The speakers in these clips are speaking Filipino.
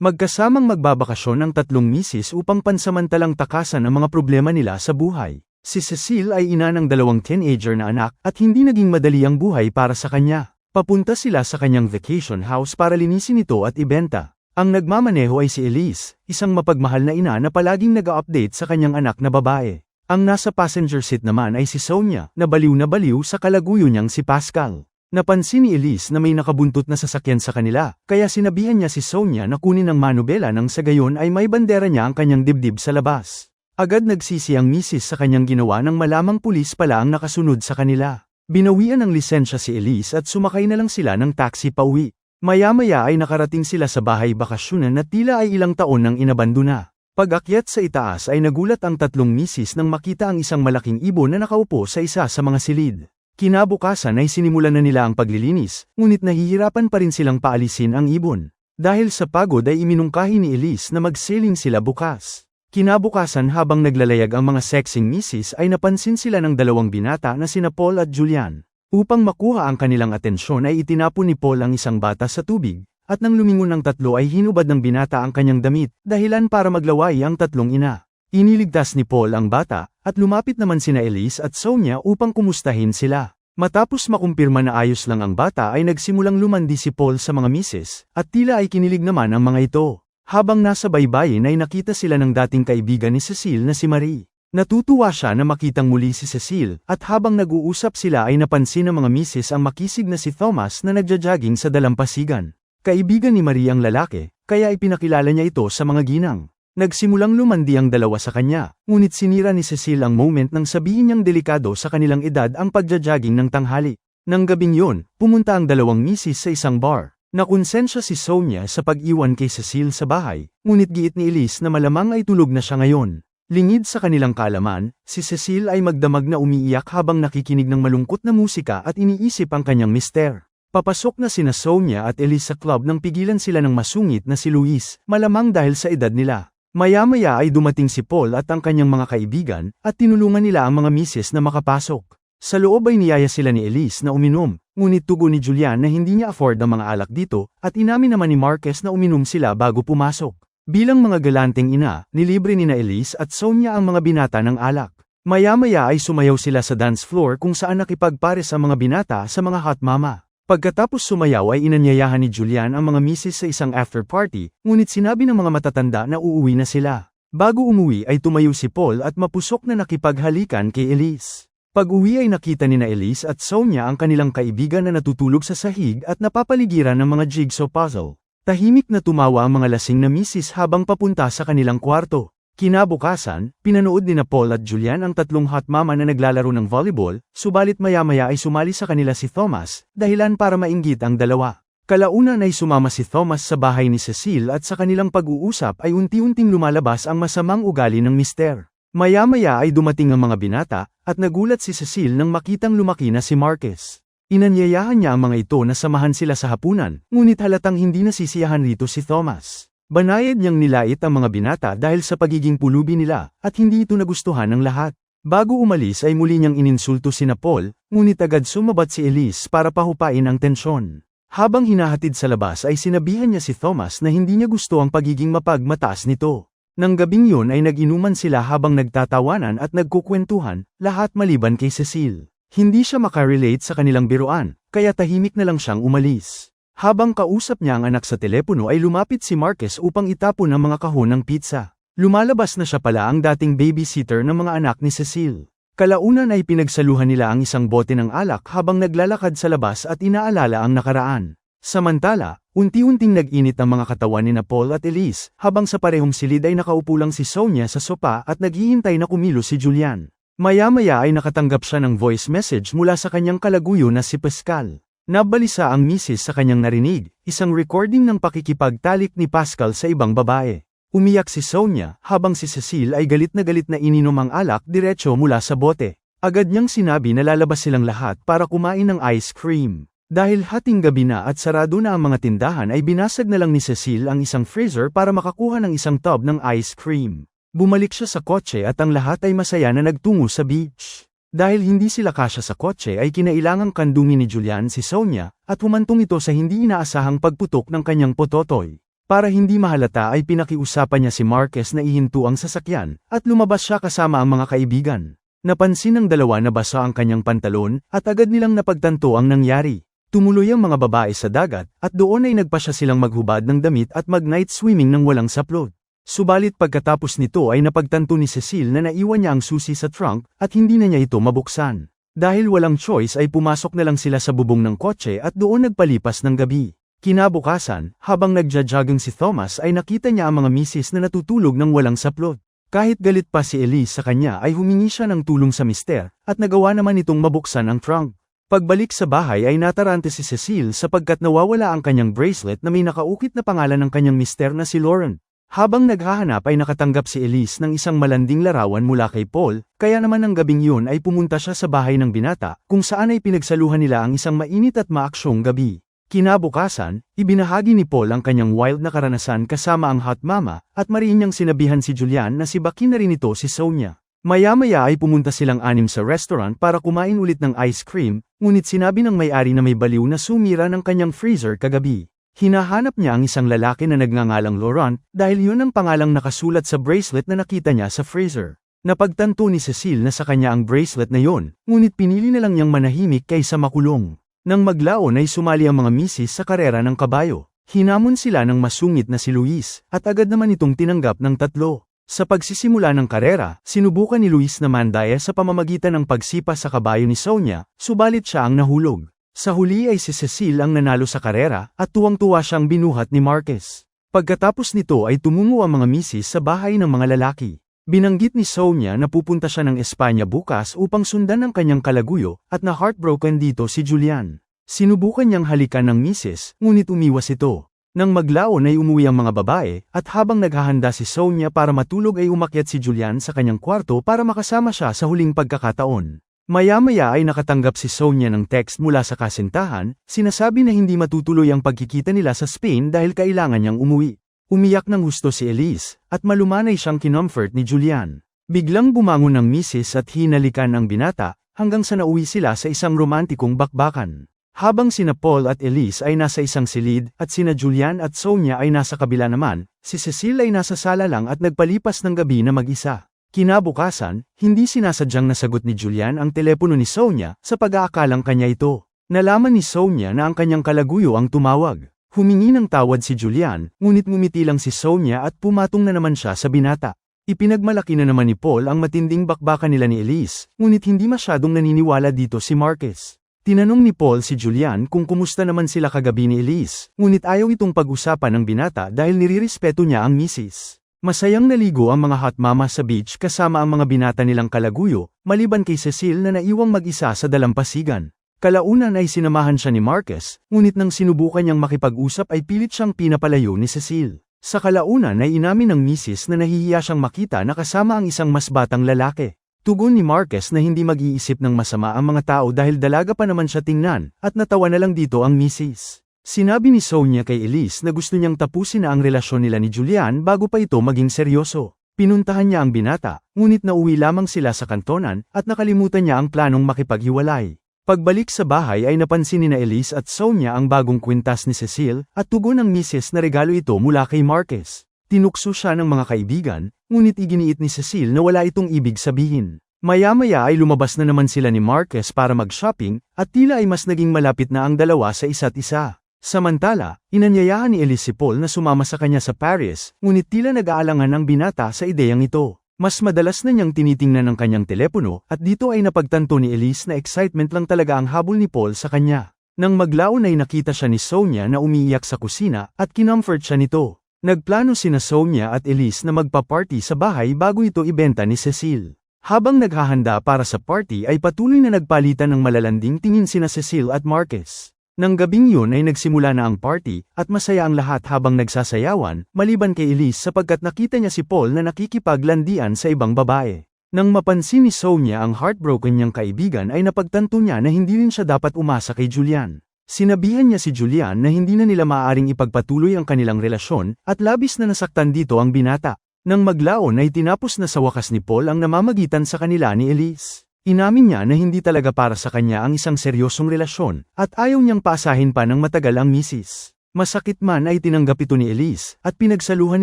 Magkasamang magbabakasyon ang tatlong misis upang pansamantalang takasan ang mga problema nila sa buhay. Si Cecile ay ina ng dalawang teenager na anak at hindi naging madali ang buhay para sa kanya. Papunta sila sa kanyang vacation house para linisin ito at ibenta. Ang nagmamaneho ay si Elise, isang mapagmahal na ina na palaging nag-update sa kanyang anak na babae. Ang nasa passenger seat naman ay si Sonia, na baliw na baliw sa kalaguyo niyang si Pascal. Napansin ni Elise na may nakabuntot na sasakyan sa kanila, kaya sinabihan niya si Sonia na kunin ang manubela nang sa gayon ay may bandera niya ang kanyang dibdib sa labas. Agad nagsisi ang misis sa kanyang ginawa nang malamang pulis pala ang nakasunod sa kanila. Binawian ng lisensya si Elise at sumakay na lang sila ng taxi pauwi. Maya-maya ay nakarating sila sa bahay bakasyonan na tila ay ilang taon nang inabandona. Pag-akyat sa itaas ay nagulat ang tatlong misis nang makita ang isang malaking ibon na nakaupo sa isa sa mga silid. Kinabukasan ay sinimulan na nila ang paglilinis, ngunit nahihirapan pa rin silang paalisin ang ibon. Dahil sa pagod ay iminungkahi ni Elise na mag-sailing sila bukas. Kinabukasan habang naglalayag ang mga sexing misis ay napansin sila ng dalawang binata na sina Paul at Julian. Upang makuha ang kanilang atensyon ay itinapon ni Paul ang isang bata sa tubig, at nang lumingon ng tatlo ay hinubad ng binata ang kanyang damit, dahilan para maglaway ang tatlong ina. Iniligtas ni Paul ang bata, at lumapit naman sina Elise at Sonia upang kumustahin sila. Matapos makumpirma na ayos lang ang bata ay nagsimulang lumandi si Paul sa mga misis, at tila ay kinilig naman ang mga ito. Habang nasa baybayin ay nakita sila ng dating kaibigan ni Cecile na si Marie. Natutuwa siya na makitang muli si Cecile, at habang nag-uusap sila ay napansin ng mga misis ang makisig na si Thomas na nagja-jogging sa dalampasigan. Kaibigan ni Marie ang lalaki, kaya ipinakilala niya ito sa mga ginang. Nagsimulang lumandi ang dalawa sa kanya, ngunit sinira ni Cecile ang moment nang sabihin niyang delikado sa kanilang edad ang pagja-jogging ng tanghali. Nang gabing yun, pumunta ang dalawang misis sa isang bar. Nakonsensya si Sonia sa pag-iwan kay Cecile sa bahay, ngunit giit ni Elise na malamang ay tulog na siya ngayon. Lingid sa kanilang kalaman, si Cecile ay magdamag na umiiyak habang nakikinig ng malungkot na musika at iniisip ang kanyang mister. Papasok na sina Sonia at Elise sa club nang pigilan sila ng masungit na si Luis, malamang dahil sa edad nila. Maya-maya ay dumating si Paul at ang kanyang mga kaibigan, at tinulungan nila ang mga misis na makapasok. Sa loob ay niyaya sila ni Elise na uminom, ngunit tugo ni Julian na hindi niya afford ang mga alak dito, at inamin naman ni Marquez na uminom sila bago pumasok. Bilang mga galanteng ina, nilibre ni na Elise at Sonia ang mga binata ng alak. Maya-maya ay sumayaw sila sa dance floor kung saan nakipagpares ang mga binata sa mga hot mama. Pagkatapos sumayaw ay inanyayahan ni Julian ang mga misis sa isang after party, ngunit sinabi ng mga matatanda na uuwi na sila. Bago umuwi ay tumayo si Paul at mapusok na nakipaghalikan kay Elise. Pag-uwi ay nakita ni na Elise at Sonia ang kanilang kaibigan na natutulog sa sahig at napapaligiran ng mga jigsaw puzzle. Tahimik na tumawa ang mga lasing na misis habang papunta sa kanilang kwarto. Kinabukasan, pinanood ni na Paul at Julian ang tatlong hot mama na naglalaro ng volleyball, subalit maya-maya ay sumali sa kanila si Thomas, dahilan para mainggit ang dalawa. Kalaunan ay sumama si Thomas sa bahay ni Cecile at sa kanilang pag-uusap ay unti-unting lumalabas ang masamang ugali ng mister. Maya-maya ay dumating ang mga binata, at nagulat si Cecile nang makitang lumaki na si Marquez. Inanyayahan niya ang mga ito na samahan sila sa hapunan, ngunit halatang hindi nasisiyahan rito si Thomas. Banayad niyang nilait ang mga binata dahil sa pagiging pulubi nila, at hindi ito nagustuhan ng lahat. Bago umalis ay muli niyang ininsulto si Paul, ngunit agad sumabat si Elise para pahupain ang tensyon. Habang hinahatid sa labas ay sinabihan niya si Thomas na hindi niya gusto ang pagiging mapagmataas nito. Nang gabing yun ay nag-inuman sila habang nagtatawanan at nagkukwentuhan, lahat maliban kay Cecile. Hindi siya makarelate sa kanilang biruan, kaya tahimik na lang siyang umalis. Habang kausap niya ang anak sa telepono ay lumapit si Marquez upang itapon ang mga kahon ng pizza. Lumalabas na siya pala ang dating babysitter ng mga anak ni Cecile. Kalaunan ay pinagsaluhan nila ang isang bote ng alak habang naglalakad sa labas at inaalala ang nakaraan. Samantala, unti-unting nag-init ang mga katawan ni Paul at Elise, habang sa parehong silid ay nakaupo lang si Sonia sa sopa at naghihintay na kumilo si Julian. Maya-maya ay nakatanggap siya ng voice message mula sa kanyang kalaguyo na si Pascal. Nabalisa ang misis sa kanyang narinig, isang recording ng pakikipagtalik ni Pascal sa ibang babae. Umiyak si Sonia, habang si Cecile ay galit na galit na ininom ang alak diretso mula sa bote. Agad niyang sinabi na lalabas silang lahat para kumain ng ice cream. Dahil hating gabi na at sarado na ang mga tindahan ay binasag na lang ni Cecile ang isang freezer para makakuha ng isang tub ng ice cream. Bumalik siya sa kotse at ang lahat ay masaya na nagtungo sa beach. Dahil hindi sila kasya sa kotse ay kinailangang kandungin ni Julian si Sonia, at humantong ito sa hindi inaasahang pagputok ng kanyang pototoy. Para hindi mahalata ay pinakiusapan niya si Marquez na ihinto ang sasakyan, at lumabas siya kasama ang mga kaibigan. Napansin ng dalawa na basa ang kanyang pantalon, at agad nilang napagtanto ang nangyari. Tumuloy ang mga babae sa dagat, at doon ay nagpa siya silang maghubad ng damit at mag-night swimming ng walang saplot. Subalit pagkatapos nito ay napagtanto ni Cecile na naiwan niya ang susi sa trunk, at hindi na niya ito mabuksan. Dahil walang choice ay pumasok na lang sila sa bubong ng kotse at doon nagpalipas ng gabi. Kinabukasan, habang nagja-jogging si Thomas ay nakita niya ang mga misis na natutulog ng walang saplot. Kahit galit pa si Elise sa kanya ay humingi siya ng tulong sa mister, at nagawa naman itong mabuksan ang trunk. Pagbalik sa bahay ay natarante si Cecile sapagkat nawawala ang kanyang bracelet na may nakaukit na pangalan ng kanyang mister na si Lauren. Habang naghahanap ay nakatanggap si Elise ng isang malanding larawan mula kay Paul, kaya naman ang gabing yun ay pumunta siya sa bahay ng binata, kung saan ay pinagsaluhan nila ang isang mainit at maaksyong gabi. Kinabukasan, ibinahagi ni Paul ang kanyang wild na karanasan kasama ang hot mama, at mariin niyang sinabihan si Julian na si Baki na rin ito si Sonia. Maya-maya ay pumunta silang anim sa restaurant para kumain ulit ng ice cream, ngunit sinabi ng may-ari na may baliw na sumira ng kanyang freezer kagabi. Hinahanap niya ang isang lalaki na nagngangalang Laurent dahil yun ang pangalang nakasulat sa bracelet na nakita niya sa freezer. Napagtanto ni Cecile na sa kanya ang bracelet na yon, ngunit pinili na lang niyang manahimik kaysa makulong. Nang maglaon ay sumali ang mga misis sa karera ng kabayo. Hinamon sila ng masungit na si Luis, at agad naman itong tinanggap ng tatlo. Sa pagsisimula ng karera, sinubukan ni Luis na mandaya sa pamamagitan ng pagsipa sa kabayo ni Sonia, subalit siya ang nahulog. Sa huli ay si Cecil ang nanalo sa karera, at tuwang-tuwa siyang binuhat ni Marquez. Pagkatapos nito ay tumungo ang mga misis sa bahay ng mga lalaki. Binanggit ni Sonia na pupunta siya ng Espanya bukas upang sundan ang kanyang kalaguyo, at na heartbroken dito si Julian. Sinubukan niyang halikan ng misis, ngunit umiwas ito. Nang maglaon ay umuwi ang mga babae, at habang naghahanda si Sonia para matulog ay umakyat si Julian sa kanyang kwarto para makasama siya sa huling pagkakataon. Maya-maya ay nakatanggap si Sonia ng text mula sa kasintahan, sinasabi na hindi matutuloy ang pagkikita nila sa Spain dahil kailangan niyang umuwi. Umiyak ng gusto si Elise, at malumanay siyang kinomfort ni Julian. Biglang bumangon ng misis at hinalikan ang binata, hanggang sa nauwi sila sa isang romantikong bakbakan. Habang sina Paul at Elise ay nasa isang silid, at sina Julian at Sonia ay nasa kabila naman, si Cecile ay nasa sala lang at nagpalipas ng gabi na mag-isa. Kinabukasan, hindi sinasadyang nasagot ni Julian ang telepono ni Sonia sa pag-aakalang kanya ito. Nalaman ni Sonia na ang kanyang kalaguyo ang tumawag. Humingi ng tawad si Julian, ngunit ngumiti lang si Sonia at pumatong na naman siya sa binata. Ipinagmalaki na naman ni Paul ang matinding bakbakan nila ni Elise, ngunit hindi masyadong naniniwala dito si Marcus. Tinanong ni Paul si Julian kung kumusta naman sila kagabi ni Elise, ngunit ayaw itong pag-usapan ng binata dahil nirirespeto niya ang misis. Masayang naligo ang mga hot mama sa beach kasama ang mga binata nilang kalaguyo, maliban kay Cecile na naiwang mag-isa sa dalampasigan. Kalaunan ay sinamahan siya ni Marcus, ngunit nang sinubukan niyang makipag-usap ay pilit siyang pinapalayo ni Cecile. Sa kalaunan ay inamin ng misis na nahihiya siyang makita na kasama ang isang mas batang lalaki. Tugon ni Marcus na hindi mag-iisip ng masama ang mga tao dahil dalaga pa naman siya tingnan, at natawa na lang dito ang misis. Sinabi ni Sonia kay Elise na gusto niyang tapusin na ang relasyon nila ni Julian bago pa ito maging seryoso. Pinuntahan niya ang binata, ngunit nauwi lamang sila sa kantonan at nakalimutan niya ang planong makipaghiwalay. Pagbalik sa bahay ay napansin ni na Elise at Sonia ang bagong kwintas ni Cecile, at tugon ng misis na regalo ito mula kay Marcus. Tinukso siya ng mga kaibigan, ngunit iginiit ni Cecile na wala itong ibig sabihin. Maya-maya ay lumabas na naman sila ni Marcus para mag-shopping, at tila ay mas naging malapit na ang dalawa sa isa't isa. Samantala, inanyayahan ni Elise si Paul na sumama sa kanya sa Paris, ngunit tila nag-aalangan ang binata sa ideyang ito. Mas madalas na niyang tinitingnan ang kanyang telepono at dito ay napagtanto ni Elise na excitement lang talaga ang habol ni Paul sa kanya. Nang maglaon ay nakita siya ni Sonia na umiiyak sa kusina at kinomfort siya nito. Nagplano sina Sonia at Elise na magpa-party sa bahay bago ito ibenta ni Cecile. Habang naghahanda para sa party ay patuloy na nagpalitan ng malalanding tingin sina Cecile at Marcus. Nang gabing yun ay nagsimula na ang party, at masaya ang lahat habang nagsasayawan, maliban kay Elise sapagkat nakita niya si Paul na nakikipaglandian sa ibang babae. Nang mapansin ni Sonia ang heartbroken niyang kaibigan ay napagtanto niya na hindi rin siya dapat umasa kay Julian. Sinabihan niya si Julian na hindi na nila maaaring ipagpatuloy ang kanilang relasyon, at labis na nasaktan dito ang binata. Nang maglaon ay tinapos na sa wakas ni Paul ang namamagitan sa kanila ni Elise. Inamin niya na hindi talaga para sa kanya ang isang seryosong relasyon, at ayaw niyang paasahin pa ng matagal ang misis. Masakit man ay tinanggap ito ni Elise, at pinagsaluhan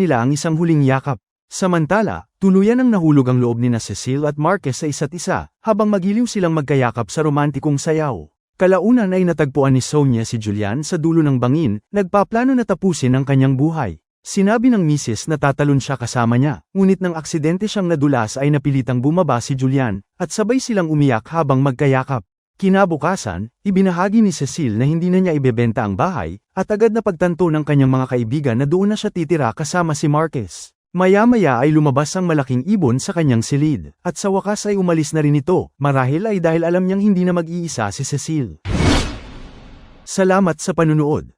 nila ang isang huling yakap. Samantala, tuluyan ang nahulog ang loob ni na Cecile at Marquez sa isa't isa, habang magiliw silang magkayakap sa romantikong sayaw. Kalaunan ay natagpuan ni Sonia si Julian sa dulo ng bangin, nagpaplano na tapusin ang kanyang buhay. Sinabi ng misis na tatalon siya kasama niya, ngunit nang aksidente siyang nadulas ay napilitang bumaba si Julian, at sabay silang umiyak habang magkayakap. Kinabukasan, ibinahagi ni Cecile na hindi na niya ibebenta ang bahay, at agad na pagtanto ng kanyang mga kaibigan na doon na siya titira kasama si Marquez. Maya-maya ay lumabas ang malaking ibon sa kanyang silid, at sa wakas ay umalis na rin ito, marahil ay dahil alam niyang hindi na mag-iisa si Cecile. Salamat sa panunood.